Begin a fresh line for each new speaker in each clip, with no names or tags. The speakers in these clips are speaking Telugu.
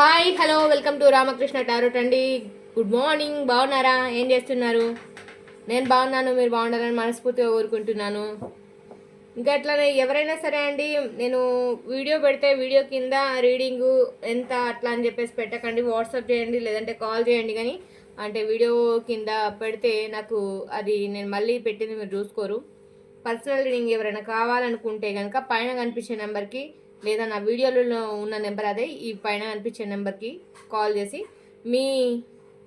Hi hello welcome to Ramakrishna tarot అండి. గుడ్ మార్నింగ్ బాగున్నారా? ఏం చేస్తున్నారు? నేను బాగున్నాను మీరు బాగున్నారని మనస్ఫూర్తిగా కోరుకుంటున్నాను. ఇంకా అట్లానే ఎవరైనా సరే అండి నేను వీడియో పెడితే వీడియో కింద రీడింగు ఎంత అట్లా అని చెప్పేసి పెట్టకండి. వాట్సాప్ చేయండి లేదంటే కాల్ చేయండి కానీ అంటే వీడియో కింద పెడితే నాకు అది నేను మళ్ళీ పెట్టింది మీరు చూసుకోరు. పర్సనల్ రీడింగ్ ఎవరైనా కావాలనుకుంటే కనుక పైన కనిపించే నెంబర్కి లేదా నా వీడియోలో ఉన్న నెంబర్ అదే ఈ పైన కనిపించే నెంబర్కి కాల్ చేసి మీ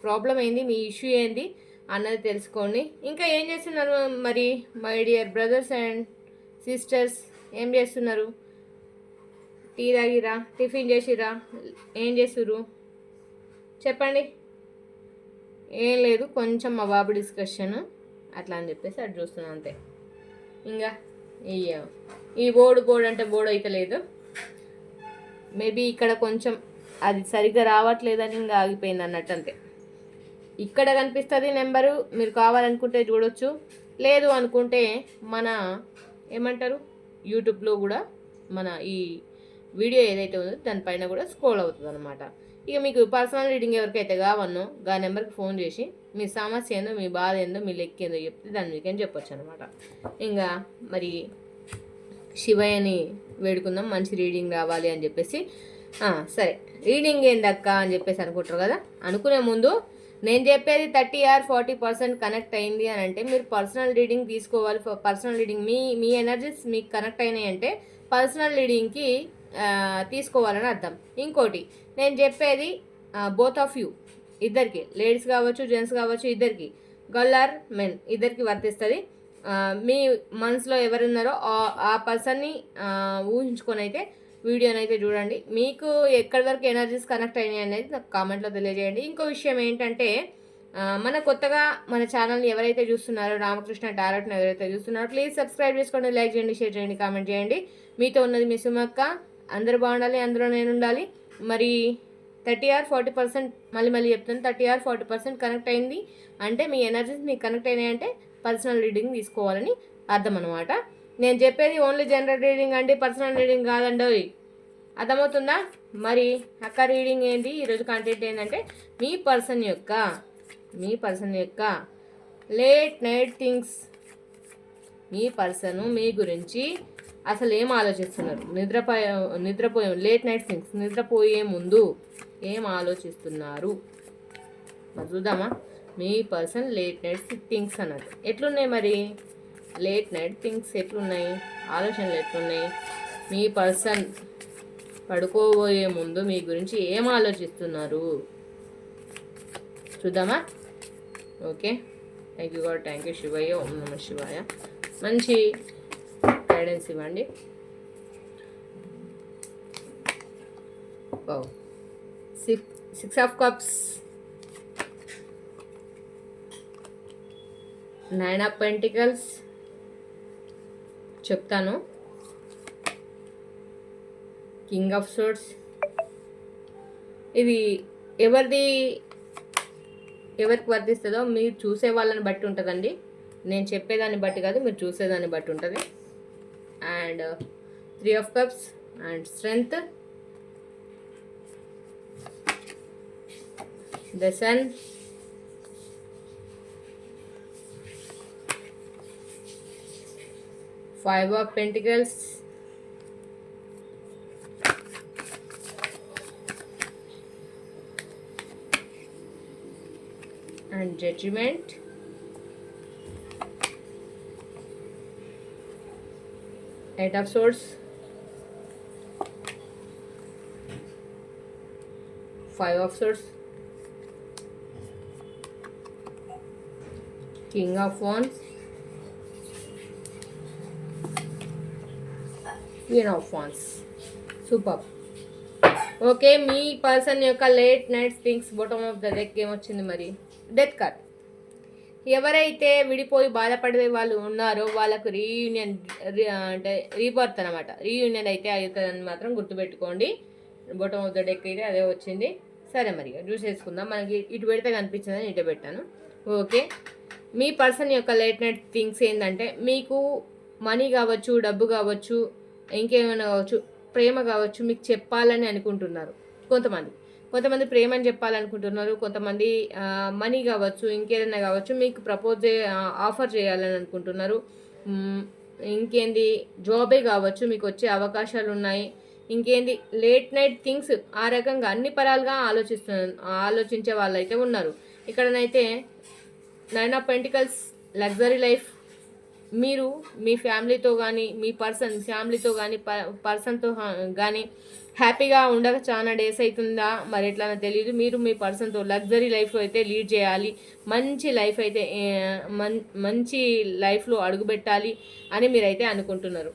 ప్రాబ్లం ఏంది మీ ఇష్యూ ఏంది అన్నది తెలుసుకోండి. ఇంకా ఏం చేస్తున్నారు మరి my dear brothers and sisters? ఏం చేస్తున్నారు? టీ తాగిరా టిఫిన్ చేసిరా ఏం చేస్తురు చెప్పండి. ఏం లేదు కొంచెం మా బాబు డిస్కషన్ అట్లా అని చెప్పేసి అటు చూస్తున్నాను అంతే. ఇంకా ఈ ఈ బోర్డు బోర్డు అంటే బోర్డు అయితే లేదు. మేబీ ఇక్కడ కొంచెం అది సరిగ్గా రావట్లేదని ఇంకా ఆగిపోయింది అన్నట్టు అంతే. ఇక్కడ కనిపిస్తుంది నెంబరు మీరు కావాలనుకుంటే చూడొచ్చు. లేదు అనుకుంటే మన ఏమంటారు? యూట్యూబ్లో కూడా మన ఈ వీడియో ఏదైతే ఉందో దానిపైన కూడా స్క్రోల్ అవుతుంది అనమాట ఇక మీకు పర్సనల్ రీడింగ్ ఎవరికైతే కావన్నో ఆ నెంబర్కి ఫోన్ చేసి మీ సమస్య ఏందో మీ బాధ ఏందో మీ లెక్క ఏందో చెప్తే దాన్ని మీకేం చెప్పొచ్చు అనమాట ఇంకా మరి శివయ్యని వేడుకుందాం మంచి రీడింగ్ రావాలి అని చెప్పేసి. సరే. రీడింగ్ ఏందక్క అని చెప్పేసి అనుకుంటారు కదా? అనుకునే ముందు నేను చెప్పేది thirty or forty percent connect అయింది అని అంటే మీరు పర్సనల్ రీడింగ్ తీసుకోవాలి. పర్సనల్ రీడింగ్ మీ మీ ఎనర్జీస్ మీకు కనెక్ట్ అయినాయి అంటే పర్సనల్ రీడింగ్కి తీసుకోవాలని అర్థం. ఇంకోటి నేను చెప్పేది బోత్ ఆఫ్ యూ ఇద్దరికి లేడీస్ కావచ్చు జెంట్స్ కావచ్చు ఇద్దరికి గర్ల్ ఆర్ మెన్ ఇద్దరికి వర్తిస్తుంది. మీ మనసులో ఎవరున్నారో ఆ- పర్సన్ని ఊహించుకొని అయితే వీడియోని అయితే చూడండి. మీకు ఎక్కడి వరకు ఎనర్జీస్ కనెక్ట్ అయినాయి అనేది నాకు కామెంట్లో తెలియజేయండి. ఇంకో విషయం ఏంటంటే మన కొత్తగా మన ఛానల్ని ఎవరైతే చూస్తున్నారో రామకృష్ణ టారెట్ని ఎవరైతే చూస్తున్నారో ప్లీజ్ సబ్స్క్రైబ్ చేసుకోండి లైక్ చేయండి షేర్ చేయండి కామెంట్ చేయండి. మీతో ఉన్నది మీ సుమక్క. అందరూ బాగుండాలి అందరూ నేను ఉండాలి. మరి థర్టీ ఆర్ ఫార్టీ పర్సెంట్ మళ్ళీ మళ్ళీ చెప్తాను thirty or forty percent connect అయింది. అంటే మీ ఎనర్జీస్ మీకు కనెక్ట్ అయినాయి అంటే పర్సనల్ రీడింగ్ తీసుకోవాలని అర్థం అనమాట నేను చెప్పేది ఓన్లీ జనరల్ రీడింగ్ అండి పర్సనల్ రీడింగ్ కాదండి అర్థమవుతుందా? మరి అక్క రీడింగ్ ఏంటి? ఈరోజు కంటెంట్ ఏంటంటే మీ పర్సన్ యొక్క మీ పర్సన్ యొక్క లేట్ నైట్ థింగ్స్ మీ పర్సన్ మీ గురించి అసలు ఏం ఆలోచిస్తున్నారు? నిద్రపోయే నిద్రపోయే లేట్ నైట్ థింగ్స్ నిద్రపోయే ముందు ఏం ఆలోచిస్తున్నారు? చూద్దామా? మీ పర్సన్ లేట్ నైట్ థింగ్స్ అన్నది. ఎట్లున్నాయి మరి? లేట్ నైట్ థింగ్స్ ఎట్లున్నాయి? ఆలోచనలు ఎట్లున్నాయి? మీ పర్సన్ పడుకోబోయే ముందు మీ గురించి ఏం ఆలోచిస్తున్నారు? చూద్దామా? Okay. Thank you God thank you Shivayya. ఓం నమ శివాయ. మంచి గైడెన్స్ ఇవ్వండి. Six six of cups nine of pentacles చెప్తాను. కింగ్ ఆఫ్ సోర్స్ ఇది ఎవరిది ఎవరికి వర్తిస్తుందో మీరు చూసే వాళ్ళని బట్టి ఉంటుందండి. నేను చెప్పేదాన్ని బట్టి కాదు మీరు చూసేదాన్ని బట్టి ఉంటుంది. And three of cups and strength the sun five of pentacles. And judgment. Eight of swords. Five of swords. King of wands queen of wands super okay me person యొక్క late night things bottom of the deck ఏమొచ్చింది మరి? డెత్ కార్డ్ ఎవరైతే విడిపోయి బాధపడే వాళ్ళు ఉన్నారో వాళ్ళకు రీయూనియన్ అంటే రీబర్త్ అనమాట రీయూనియన్ అయితే అవుతుందని మాత్రం గుర్తుపెట్టుకోండి. బొటమ్ ఆఫ్ ద డెక్ అయితే అదే వచ్చింది. సరే మరి చూసేసుకుందాం మనకి ఇటు పెడితే కనిపించిందని ఇటు పెట్టాను. ఓకే మీ పర్సన్ యొక్క లేట్ నైట్ థింగ్స్ ఏంటంటే మీకు మనీ కావచ్చు డబ్బు కావచ్చు ఇంకేమైనా కావచ్చు ప్రేమ కావచ్చు మీకు చెప్పాలని అనుకుంటున్నారు. కొంతమంది. కొంతమంది ప్రేమ అని చెప్పాలనుకుంటున్నారు కొంతమంది మనీ కావచ్చు ఇంకేదైనా కావచ్చు మీకు ప్రపోజ్ ఆఫర్ చేయాలని అనుకుంటున్నారు. ఇంకేంది జాబే కావచ్చు మీకు వచ్చే అవకాశాలు ఉన్నాయి. ఇంకేంది లేట్ నైట్ థింగ్స్ ఆ రకంగా అన్ని పరాలుగా ఆలోచిస్తు ఆలోచించే వాళ్ళైతే ఉన్నారు. ఇక్కడనైతే nine of pentacles luxury life మీరు మీ ఫ్యామిలీతో కానీ మీ పర్సన్ ఫ్యామిలీతో కానీ పర్సన్తో కానీ హ్యాపీగా ఉండక చాలా డేస్ అవుతుందా మరి ఎట్లా తెలియదు మీరు మీ పర్సన్తో లగ్జరీ లైఫ్ అయితే లీడ్ చేయాలి. మంచి లైఫ్ అయితే మన్ మంచి లైఫ్లో అడుగుపెట్టాలి అని మీరైతే అనుకుంటున్నారు.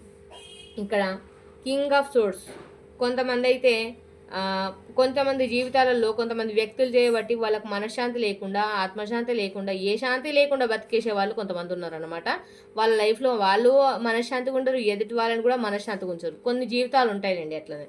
ఇక్కడ కింగ్ ఆఫ్ సోర్స్ కొంతమంది అయితే కొంతమంది జీవితాలలో కొంతమంది వ్యక్తులు చేయబట్టి వాళ్ళకి మనశ్శాంతి లేకుండా ఆత్మశాంతి లేకుండా ఏ శాంతి లేకుండా బతికేసే వాళ్ళు కొంతమంది ఉన్నారనమాట వాళ్ళ లైఫ్లో వాళ్ళు మనశ్శాంతిగా ఉండరు ఎదుటి వాళ్ళని కూడా మనశ్శాంతిగా ఉంచరు. కొన్ని జీవితాలు ఉంటాయండి అట్లనే.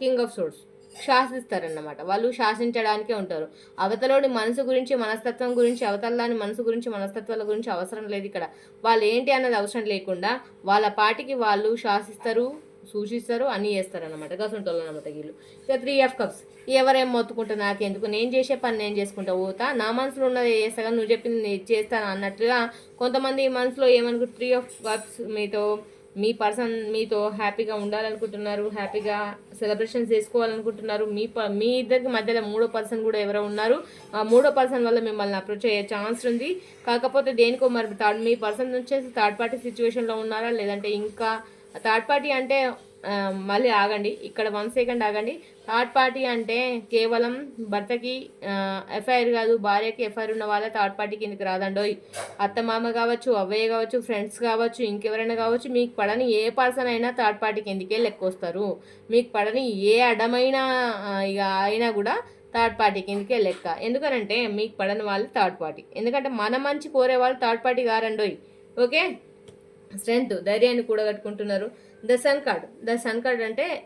కింగ్ ఆఫ్ సోడ్స్ శాసిస్తారన్నమాట. వాళ్ళు శాసించడానికే ఉంటారు. అవతలోని మనసు గురించి మనస్తత్వం గురించి అవతలని మనసు గురించి మనస్తత్వాల గురించి అవసరం లేదు ఇక్కడ. వాళ్ళు ఏంటి అన్నది అవసరం లేకుండా వాళ్ళ పాటికి వాళ్ళు శాసిస్తారు. సూచిస్తారు అన్నీ చేస్తారు అనమాట గసంటోళ్ళు అనమాట వీళ్ళు. ఇక త్రీ ఆఫ్ కప్స్ ఎవరేం మొత్తుకుంటా నాకెందుకు నేను చేసే పని నేను చేసుకుంటా. పోతా. నా మనసులో ఉన్నది చేస్తాగా నువ్వు చెప్పింది నేను చేస్తాను అన్నట్టుగా కొంతమంది మనసులో ఏమనుకు త్రీ ఆఫ్ కప్స్ మీతో మీ పర్సన్ మీతో హ్యాపీగా ఉండాలనుకుంటున్నారు హ్యాపీగా సెలబ్రేషన్స్ చేసుకోవాలనుకుంటున్నారు. మీ ప మీ ఇద్దరికి మధ్యలో మూడో పర్సన్ కూడా ఎవరో ఉన్నారు. ఆ మూడో పర్సన్ వల్ల మిమ్మల్ని అప్రోచ్ అయ్యే ఛాన్స్ ఉంది. కాకపోతే దేనికో మరి థర్డ్ మీ పర్సన్ వచ్చేసి థర్డ్ పార్టీ సిచ్యువేషన్లో ఉన్నారా? లేదంటే ఇంకా థర్డ్ పార్టీ అంటే మళ్ళీ ఆగండి. ఇక్కడ వన్ సెకండ్ ఆగండి. థర్డ్ పార్టీ అంటే కేవలం భర్తకి ఎఫ్ఐఆర్ కాదు భార్యకి ఎఫ్ఐఆర్ ఉన్న వాళ్ళ థర్డ్ పార్టీ కిందకి రాదండోయ్ అత్త మామ కావచ్చు అవ్వయ్య కావచ్చు ఫ్రెండ్స్ కావచ్చు ఇంకెవరైనా కావచ్చు మీకు పడని ఏ పర్సన్ అయినా థర్డ్ పార్టీ కిందకే లెక్కొస్తారు. మీకు పడని ఏ అడ్డమైన ఇక అయినా కూడా థర్డ్ పార్టీ కిందకే లెక్క. ఎందుకనంటే మీకు పడని వాళ్ళు థర్డ్ పార్టీ ఎందుకంటే మన మంచి కోరే వాళ్ళు థర్డ్ పార్టీ కారండోయ్ ఓకే? స్ట్రెంగ్త్ ధైర్యాన్ని కూడగట్టుకుంటున్నారు. The sun card the sun card అంటే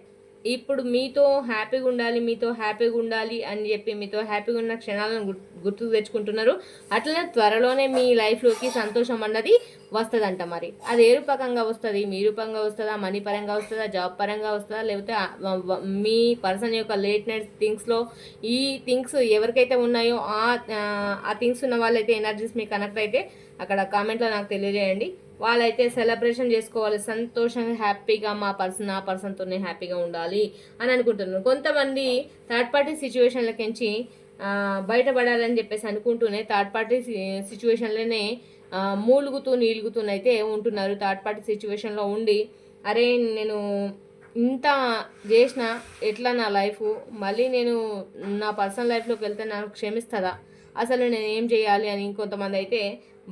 ఇప్పుడు మీతో హ్యాపీగా ఉండాలి మీతో హ్యాపీగా ఉండాలి అని చెప్పి మీతో హ్యాపీగా ఉన్న క్షణాలను గుర్- గుర్తుకు తెచ్చుకుంటున్నారు. అట్లనే త్వరలోనే మీ లైఫ్లోకి సంతోషం అన్నది వస్తుందంట మరి. అది ఏ రూపకంగా వస్తుంది? మీ రూపంగా వస్తుందా? మనీ పరంగా వస్తుందా? జాబ్ పరంగా వస్తుందా? లేకపోతే మీ పర్సన్ యొక్క లేట్ నైట్ థింగ్స్లో ఈ థింగ్స్ ఎవరికైతే ఉన్నాయో ఆ ఆ థింగ్స్ ఉన్న వాళ్ళైతే ఎనర్జీస్ మీకు కనెక్ట్ అయితే అక్కడ కామెంట్లో నాకు తెలియజేయండి. వాళ్ళైతే సెలబ్రేషన్ చేసుకోవాలి. సంతోషంగా హ్యాపీగా మా పర్సన్ ఆ పర్సన్తోనే హ్యాపీగా ఉండాలి అని అనుకుంటున్నారు. కొంతమంది థర్డ్ పార్టీ సిచ్యువేషన్లకించి బయటపడాలని చెప్పేసి అనుకుంటూనే థర్డ్ పార్టీ సిచ్యువేషన్లోనే మూలుగుతూ నీలుగుతూనైతే ఉంటున్నారు. థర్డ్ పార్టీ సిచ్యువేషన్లో ఉండి అరే నేను ఇంత చేసిన ఎట్లా నా లైఫ్ మళ్ళీ నేను నా పర్సనల్ లైఫ్లోకి వెళ్తే నాకు క్షమిస్తుందా? అసలు నేను ఏం చేయాలి అని కొంతమంది అయితే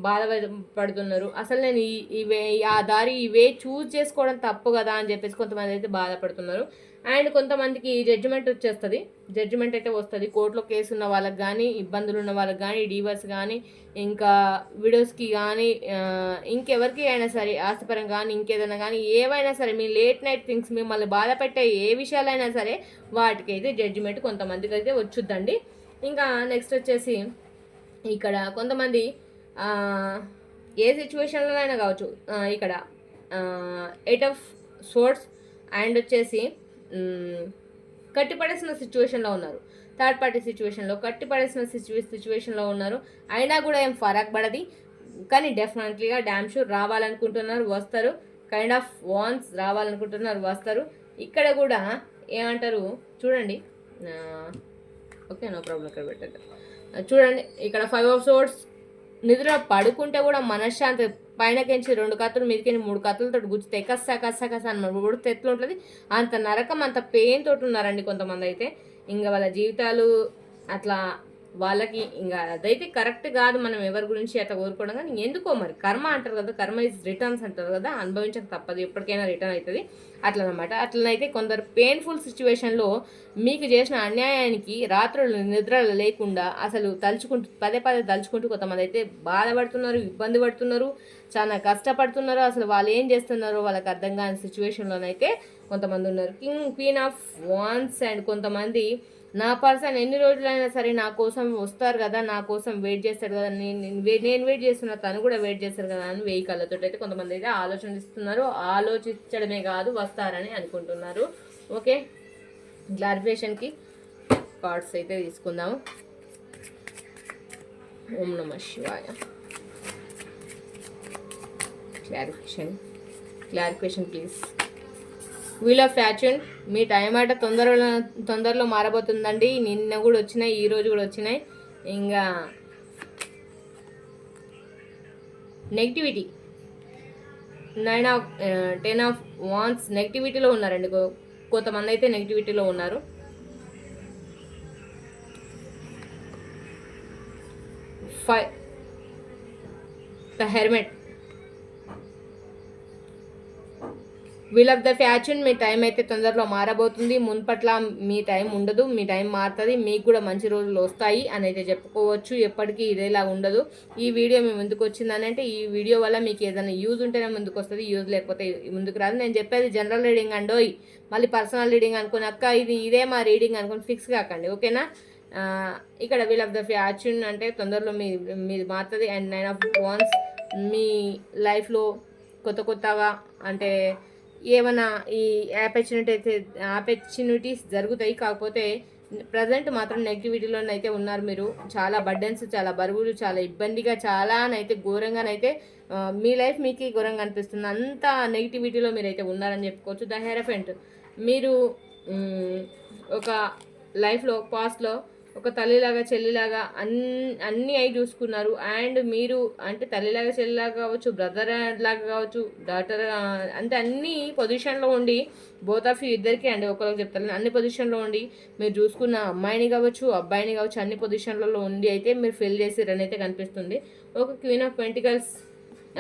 బాధపడుతున్నారు. అసలు నేను ఇవే ఆ దారి ఇవే చూజ్ చేసుకోవడం తప్పు కదా అని చెప్పేసి కొంతమంది అయితే బాధపడుతున్నారు. అండ్ కొంతమందికి జడ్జిమెంట్ వచ్చేస్తుంది. జడ్జిమెంట్ అయితే వస్తుంది. కోర్టులో కేసు ఉన్న వాళ్ళకి కానీ ఇబ్బందులు ఉన్న వాళ్ళకి కానీ డీవర్స్ కానీ ఇంకా విడోస్కి కానీ ఇంకెవరికి అయినా సరే ఆస్తిపరంగా కానీ ఇంకేదైనా కానీ ఏవైనా సరే మీ లేట్ నైట్ థింగ్స్ మిమ్మల్ని బాధ పెట్టే ఏ విషయాలైనా సరే వాటికైతే జడ్జిమెంట్ కొంతమందికి అయితే వచ్చుద్దండి. ఇంకా నెక్స్ట్ వచ్చేసి ఇక్కడ కొంతమంది ఏ సిచ్యువేషన్లోనైనా కావచ్చు. ఇక్కడ ఎయిట్ ఆఫ్ సోర్ట్స్ అండ్ వచ్చేసి కట్టిపడేసిన సిచ్యువేషన్లో ఉన్నారు. థర్డ్ పార్టీ సిచ్యువేషన్లో కట్టిపడేసిన సిచ్యువే సిచ్యువేషన్లో ఉన్నారు. అయినా కూడా ఏం ఫరక్ పడది. కానీ డెఫినెట్లీగా డ్యామ్ షూర్ రావాలనుకుంటున్నారు వస్తారు. కైండ్ ఆఫ్ వాన్స్ రావాలనుకుంటున్నారు వస్తారు. ఇక్కడ కూడా ఏమంటారు? చూడండి. ఓకే నో ప్రాబ్లం ఇక్కడ పెట్టండి చూడండి ఇక్కడ ఫైవ్ ఆఫ్ సోర్ట్స్ నిద్రలో పడుకుంటే కూడా మనశ్శాంతి. పైనకించి రెండు కత్తులు మీదకి మూడు కత్తులతో గుచ్చితే కస్సా కస్సా కస్సా అని ఉడితే ఎట్లా ఉంటుంది. అంత నరకం అంత పెయిన్ తోటి ఉన్నారండి కొంతమంది అయితే ఇంకా వాళ్ళ జీవితాలు అట్లా వాళ్ళకి ఇంకా అదైతే కరెక్ట్ కాదు మనం ఎవరి గురించి అట్లా కోరుకోవడం కానీ ఎందుకో మరి? కర్మ అంటారు కదా కర్మ ఇస్ రిటర్న్స్ అంటారు కదా అనుభవించక తప్పదు ఎప్పటికైనా రిటర్న్ అవుతుంది అట్లనమాట. అట్లనైతే కొందరు పెయిన్ఫుల్ సిచ్యువేషన్లో మీకు చేసిన అన్యాయానికి రాత్రులు నిద్ర లేకుండా అసలు తలుచుకుంటూ పదే పదే తలుచుకుంటూ కొంతమంది అయితే బాధపడుతున్నారు ఇబ్బంది పడుతున్నారు చాలా కష్టపడుతున్నారు. అసలు వాళ్ళు ఏం చేస్తున్నారో వాళ్ళకి అర్థం కాని సిచ్యువేషన్లోనైతే కొంతమంది ఉన్నారు. King queen of wands and కొంతమంది నా పర్సన్ ఎన్ని రోజులైనా సరే నా కోసం వస్తారు కదా నా కోసం వెయిట్ చేస్తారు కదా నేను నేను వెయిట్ చేస్తున్నా తను కూడా వెయిట్ చేస్తారు కదా అని వెయ్యి కళ్ళతో అయితే కొంతమంది అయితే ఆలోచిస్తున్నారు ఆలోచించడమే కాదు వస్తారని అనుకుంటున్నారు. ఓకే క్లారిఫికేషన్కి కార్డ్స్ అయితే తీసుకుందాము. ఓం నమ శివాయ. Clarification clarification please wheel of fortune me time ఆట తొందరలో తొందరలో మారబోతుందండి. నిన్న కూడా వచ్చినాయి ఈ రోజు కూడా వచ్చినాయి. ఇంకా negativity nine of ten of wands నెగిటివిటీలో ఉన్నారండి. కొంతమంది అయితే నెగిటివిటీలో ఉన్నారు. Five the hermit wheel of the fortune me time అయితే తొందరలో మారబోతుంది. మున్పట్ల మీ టైం ఉండదు మీ టైం మారుతుంది. మీకు కూడా మంచి రోజులు వస్తాయి అని అయితే చెప్పుకోవచ్చు. ఎప్పటికీ ఇదేలా ఉండదు. ఈ వీడియో మీ ముందుకు వచ్చిందని అంటే ఈ వీడియో వల్ల మీకు ఏదైనా యూజ్ ఉంటేనే ముందుకు వస్తుంది యూజ్ లేకపోతే ముందుకు రాదు. నేను చెప్పేది జనరల్ రీడింగ్ అండోయ్ మళ్ళీ పర్సనల్ రీడింగ్ అనుకుని అక్క ఇది ఇదే మా రీడింగ్ అనుకుని ఫిక్స్ కాకండి ఓకేనా? ఇక్కడ వీల్ ఆఫ్ ద ఫ్యాచ్యూన్ అంటే తొందరలో మీ మీది మారుతుంది. అండ్ నైన్ ఆఫ్ వాన్స్ మీ లైఫ్లో కొత్త కొత్తగా అంటే ఏమైనా ఈ ఆపర్చునిటీ అయితే ఆపర్చునిటీస్ జరుగుతాయి. కాకపోతే ప్రజెంట్ మాత్రం నెగిటివిటీలోనైతే ఉన్నారు మీరు. చాలా బర్డెన్స్ చాలా బరువులు చాలా ఇబ్బందిగా చాలానైతే ఘోరంగానైతే మీ లైఫ్ మీకు ఘోరంగా అనిపిస్తుంది. అంత నెగిటివిటీలో మీరైతే ఉన్నారని చెప్పుకోవచ్చు. The hierophant. మీరు ఒక లైఫ్లో పాస్ట్లో ఒక తల్లిలాగా చెల్లిలాగా అన్ని అన్నీ అయి చూసుకున్నారు. అండ్ మీరు అంటే తల్లిలాగా చెల్లిలాగా కావచ్చు బ్రదర్ లాగా కావచ్చు డాటర్ అంటే అన్ని పొజిషన్లో ఉండి బోత్ ఆఫ్ యూ ఇద్దరికి అండి ఒకరికి చెప్తాను. అన్ని పొజిషన్లో ఉండి మీరు చూసుకున్న అమ్మాయిని కావచ్చు అబ్బాయిని కావచ్చు అన్ని పొజిషన్లలో ఉండి అయితే మీరు ఫిల్ చేసి రన్ అయితే కనిపిస్తుంది. ఒక క్వీన్ ఆఫ్ పెంటికల్స్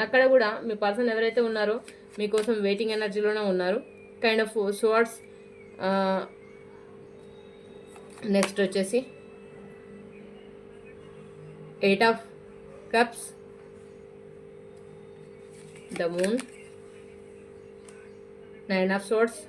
అక్కడ కూడా మీ పర్సన్ ఎవరైతే ఉన్నారో మీకోసం వెయిటింగ్ ఎనర్జీలోనే ఉన్నారు. కైండ్ ఆఫ్ స్వార్డ్స్ నెక్స్ట్ వచ్చేసి eight of cups the moon nine of swords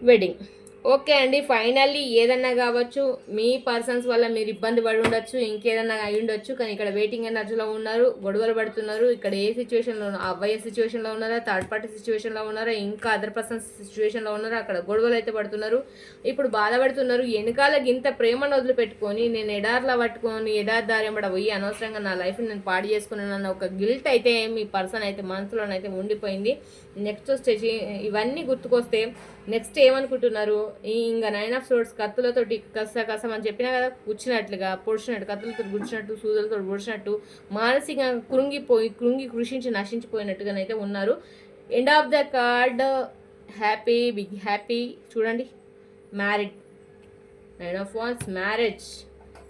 wedding. Okay అండి ఫైనల్లీ ఏదన్నా కావచ్చు మీ పర్సన్స్ వల్ల మీరు ఇబ్బంది పడి ఉండొచ్చు ఇంకేదన్నా అయి ఉండొచ్చు కానీ ఇక్కడ వెయిటింగ్ ఎనర్జీలో ఉన్నారు గొడవలు పడుతున్నారు ఇక్కడ ఏ సిచ్యువేషన్లో అవ్వయ్యే సిచ్యువేషన్లో ఉన్నారా థర్డ్ పార్టీ సిచ్యువేషన్లో ఉన్నారా ఇంకా అదర్ పర్సన్స్ సిచ్యువేషన్లో ఉన్నారా అక్కడ గొడవలు అయితే పడుతున్నారు ఇప్పుడు బాధపడుతున్నారు వెనకాల గింత ప్రేమను వదిలిపెట్టుకొని నేను ఎడార్లా పట్టుకొని ఎడారి దారి పోయి అనవసరంగా నా లైఫ్ని నేను పాడు చేసుకున్నాను అన్న ఒక గిల్ట్ అయితే మీ పర్సన్ అయితే మనసులోనైతే ఉండిపోయింది. నెక్స్ట్ వచ్చేసి ఇవన్నీ గుర్తుకొస్తే నెక్స్ట్ ఏమనుకుంటున్నారు? ఇంకా నైన్ ఆఫ్ సోర్స్ కత్తులతోటి కస కసం అని చెప్పినా కదా కూర్చున్నట్లుగా పొడిచినట్టు కత్తులతో గుడిచినట్టు సూదులతో పొడిచినట్టు మానసికంగా కృంగిపోయి కృంగి కృషించి నశించిపోయినట్టుగానైతే ఉన్నారు. End of the card happy big happy చూడండి. Married nine of wands marriage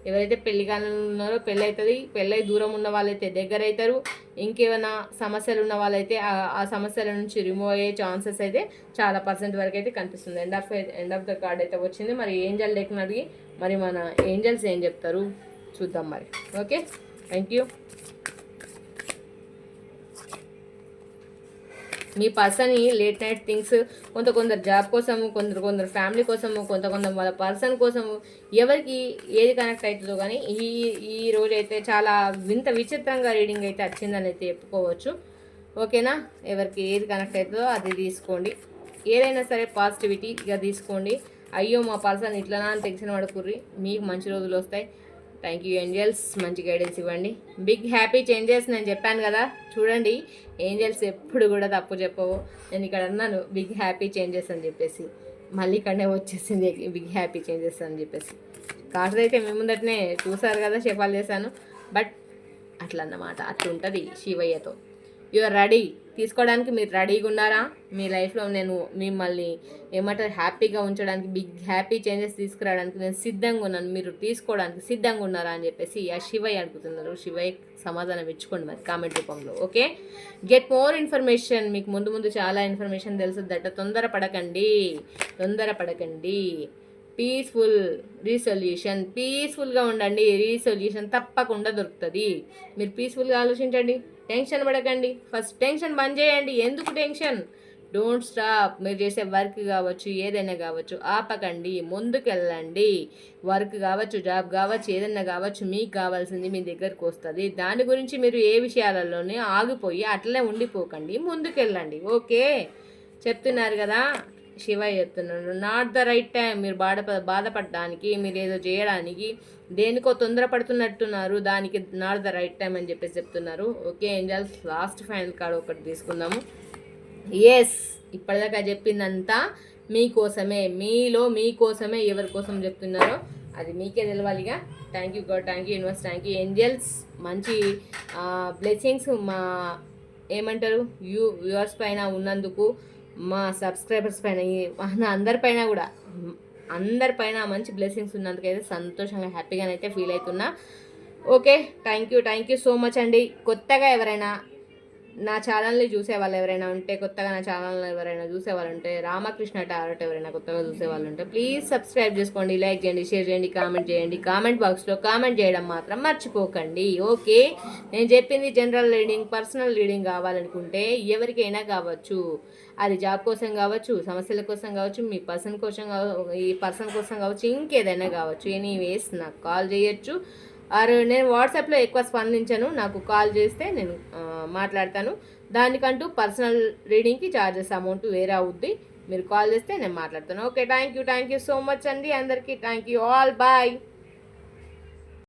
ఎవరైతే పెళ్ళి కాలంలో ఉన్నారో పెళ్ళి అవుతుంది పెళ్ళై దూరం ఉన్న వాళ్ళైతే దగ్గర అవుతారు ఇంకేమైనా సమస్యలు ఉన్న వాళ్ళైతే ఆ- సమస్యల నుంచి రిమూవ్ అయ్యే ఛాన్సెస్ అయితే చాలా పర్సెంట్ వరకు అయితే కనిపిస్తుంది. End of end of the card అయితే వచ్చింది. మరి ఏంజల్ లేకుండా అడిగి మరి మన ఏంజల్స్ ఏం చెప్తారు? చూద్దాం మరి. ఓకే థ్యాంక్ యూ మీ పర్సన్ని లేట్ నైట్ థింగ్స్ కొంత కొందరు జాబ్ కోసము కొందరు కొందరు ఫ్యామిలీ కోసము కొంత కొందరు వాళ్ళ పర్సన్ కోసము ఎవరికి ఏది కనెక్ట్ అవుతుందో కానీ ఈ ఈ రోజు అయితే చాలా వింత విచిత్రంగా రీడింగ్ అయితే వచ్చిందని అయితే చెప్పుకోవచ్చు. ఓకేనా? ఎవరికి ఏది కనెక్ట్ అవుతుందో అది తీసుకోండి. ఏదైనా సరే పాజిటివిటీగా తీసుకోండి. అయ్యో మా పర్సన్ ఇట్లనా అని టెన్షన్ పడుకుర్రి. మీకు మంచి రోజులు వస్తాయి. థ్యాంక్ యూ ఏంజల్స్ మంచి గైడెన్స్ ఇవ్వండి. బిగ్ హ్యాపీ చేంజెస్ నేను చెప్పాను కదా. చూడండి ఏంజల్స్ ఎప్పుడు కూడా తప్పు చెప్పవు. నేను ఇక్కడ అన్నాను బిగ్ హ్యాపీ చేంజెస్ అని చెప్పేసి. మళ్ళీ ఇక్కడనే వచ్చేసింది బిగ్ హ్యాపీ చేంజెస్ అని చెప్పేసి. కాస్త అయితే మేము ముందటనే చూసారు కదా చెప్పాలి చేశాను. బట్ అట్లా అన్నమాట శివయ్యతో. Your ready. తీసుకోవడానికి మీరు రెడీగా ఉన్నారా? మీ లైఫ్లో నేను మిమ్మల్ని ఏమంటారు? హ్యాపీగా ఉంచడానికి బిగ్ హ్యాపీ చేంజెస్ తీసుకురావడానికి నేను సిద్ధంగా ఉన్నాను. మీరు తీసుకోవడానికి సిద్ధంగా ఉన్నారా అని చెప్పేసి ఆ శివయ్య అడుగుతున్నారు. శివయ్య సమాధానం ఇచ్చుకోండి మరి కామెంట్ రూపంలో ఓకే? Get more information. మీకు ముందు ముందు చాలా ఇన్ఫర్మేషన్ తెలుసుదట. తొందర పడకండి. తొందర పడకండి. Peaceful resolution. పీస్ఫుల్గా ఉండండి. రీసొల్యూషన్ తప్పకుండా దొరుకుతుంది. మీరు పీస్ఫుల్గా ఆలోచించండి. టెన్షన్ పడకండి. ఫస్ట్ టెన్షన్ బంద్ చేయండి. ఎందుకు టెన్షన్? Don't stop. మీరు చేసే వర్క్ కావచ్చు ఏదైనా కావచ్చు ఆపకండి. ముందుకెళ్ళండి. వర్క్ కావచ్చు జాబ్ కావచ్చు ఏదైనా కావచ్చు మీకు కావాల్సింది మీ దగ్గరకు వస్తుంది. దాని గురించి మీరు ఏ విషయాలలోనే ఆగిపోయి అట్లనే ఉండిపోకండి. ముందుకెళ్ళండి. ఓకే? చెప్తున్నారు కదా? శివ చెప్తున్నాడు నాట్ ద రైట్ టైం మీరు బాధ బాధపడడానికి మీరు ఏదో చేయడానికి దేనికో తొందరపడుతున్నట్టున్నారు. దానికి నాట్ ద రైట్ టైం అని చెప్పేసి చెప్తున్నారు. Okay angels last final card ఒకటి తీసుకుందాము. ఎస్ ఇప్పటిదాకా చెప్పిందంతా మీకోసమే. మీలో మీకోసమే ఎవరి కోసం చెప్తున్నారో అది మీకే తెలవాలిగా thank you God thank you universe thank you angels మంచి బ్లెస్సింగ్స్ మా ఏమంటారు? యూ వ్యూవర్స్ పైన ఉన్నందుకు మా సబ్స్క్రైబర్స్ పైన ఈ- అందరిపైన కూడా. అందరిపైన మంచి బ్లెస్సింగ్స్ ఉన్నందుకైతే సంతోషంగా హ్యాపీగానైతే ఫీల్ అవుతున్నా. Okay thank you thank you so much అండి. కొత్తగా ఎవరైనా నా ఛానల్ని చూసే వాళ్ళు ఎవరైనా ఉంటే కొత్తగా నా ఛానల్ ఎవరైనా చూసే వాళ్ళు ఉంటే రామకృష్ణ టారట్ ఎవరైనా కొత్తగా చూసేవాళ్ళు ఉంటే ప్లీజ్ సబ్స్క్రైబ్ చేసుకోండి లైక్ చేయండి షేర్ చేయండి కామెంట్ చేయండి కామెంట్ బాక్స్లో కామెంట్ చేయడం మాత్రం మర్చిపోకండి ఓకే నేను చెప్పింది జనరల్ రీడింగ్ పర్సనల్ రీడింగ్ కావాలనుకుంటే ఎవరికైనా కావచ్చు. అది జాబ్ కోసం కావచ్చు సమస్యల కోసం కావచ్చు మీ పర్సన్ కోసం కావచ్చు ఈ పర్సన్ కోసం కావచ్చు ఇంకేదైనా కావచ్చు. ఎనీవేస్ నాకు కాల్ చేయొచ్చు. ఆరు నేను వాట్సాప్లో ఎక్కువ స్పందించను. నాకు కాల్ చేస్తే నేను మాట్లాడతాను. దానికంటూ పర్సనల్ రీడింగ్కి ఛార్జెస్ అమౌంట్ వేరే అవుద్ది. మీరు కాల్ చేస్తే నేను మాట్లాడతాను. Okay thank you thank you so much అండి అందరికీ. Thank you all. బాయ్.